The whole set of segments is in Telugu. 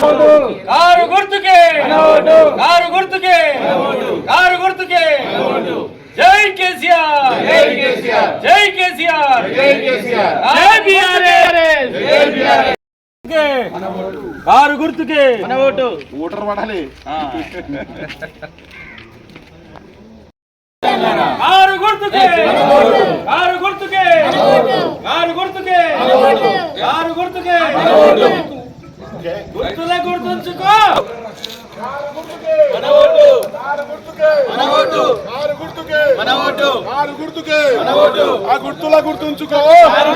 కారు గుర్తుకే. కారు గుర్తుకే. కారు గుర్తుకే. జై కేసీఆర్. జై కేసీఆర్. జై కేసీఆర్. జై కేసీఆర్. జై బీఆర్ఎస్. కారు గుర్తుకే. మన ఓటు ఓటర్ పడాలి. కారు గుర్తుకే. కారు గుర్తుకే కారు గుర్తుకే కారు గుర్తుకే గుర్తుల గుర్తుంచుకో. ఆరు గుర్తుకే. మన ఓటు. ఆరు గుర్తుకే. మన ఓటు. ఆ గుర్తుల గుర్తుంచుకో. ఆరు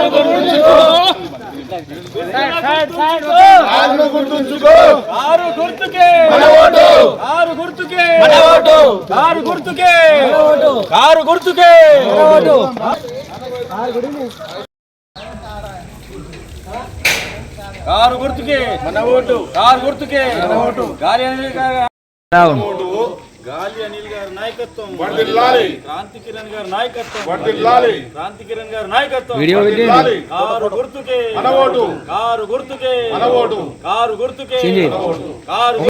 గుర్తుంచుకో. కారు గుర్తుకే. మన ఓటు. కారు గుర్తుకే. కారు గుర్తుకే. కారు గుర్తుకే. కారు గుర్తుకే. మన ఓటు. కారు గుర్తుకే. మన ఓటు. గాలి అనిల్ గారి గాలి అనిల్ గారి నాయకత్వం. వర్ధిల్లాలి క్రాంతి కిరణ్ గారి నాయకత్వం. వర్ధిల్లాలి క్రాంతి కిరణ్ గారి నాయకత్వం. వర్ధిల్లాలి కారు గుర్తుకే. మన ఓటు. కారు గుర్తుకే. మన ఓటు. కారు గుర్తుకే. కారు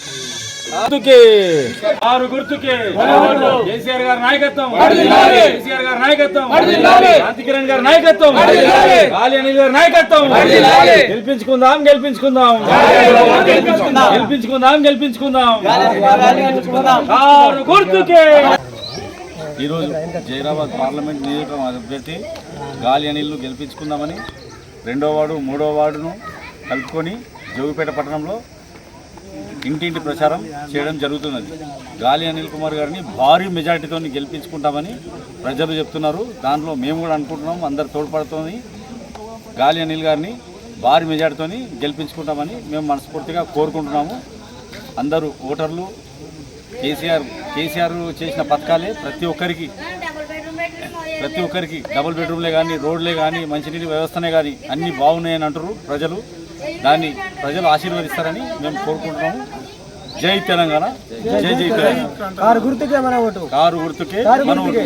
గుర్తుకే. ఆరు గుర్తుకే. కేసీఆర్ గారి నాయకత్వం. కేసీఆర్ గారి నాయకత్వం. క్రాంతి కిరణ్ గారి నాయకత్వం. గాలి అనిల్ గారి నాయకత్వం. గెలిపించుకుందాం గెలిపించుకుందాం. గెలిపించుకుందాం. గెలిపించుకుందాం గుర్తుకే. ఈరోజు జైరాబాద్ పార్లమెంట్ నియోజకవర్గం అభ్యర్థి గాలి అనిల్ను గెలిపించుకుందామని రెండో వార్డు మూడో వార్డును కలుపుకొని జోగిపేట పట్టణంలో ఇంటింటి ప్రచారం చేయడం జరుగుతున్నది. గాలి అనిల్ కుమార్ గారిని భారీ మెజార్టీతో గెలిపించుకుంటామని ప్రజలు చెప్తున్నారు. దాంట్లో మేము కూడా అనుకుంటున్నాం అందరు తోడ్పడుతుంది గాలి అనిల్ గారిని భారీ మెజార్టీతో గెలిపించుకుంటామని మేము మనస్ఫూర్తిగా కోరుకుంటున్నాము. అందరూ ఓటర్లు కేసీఆర్ కేసీఆర్ చేసిన పథకాలే ప్రతి ఒక్కరికి ప్రతి ఒక్కరికి డబుల్ బెడ్రూమ్లే కానీ రోడ్లే కానీ మంచినీటి వ్యవస్థనే కానీ అన్నీ బాగున్నాయని అంటారు ప్రజలు. దాన్ని ప్రజలు ఆశీర్వదిస్తారని మేము కోరుకుంటున్నాము. జై తెలంగాణ. జై జై తెలంగాణ. కారు గుర్తుకే మన ఓటు. కారు గుర్తుకే మన ఓటు.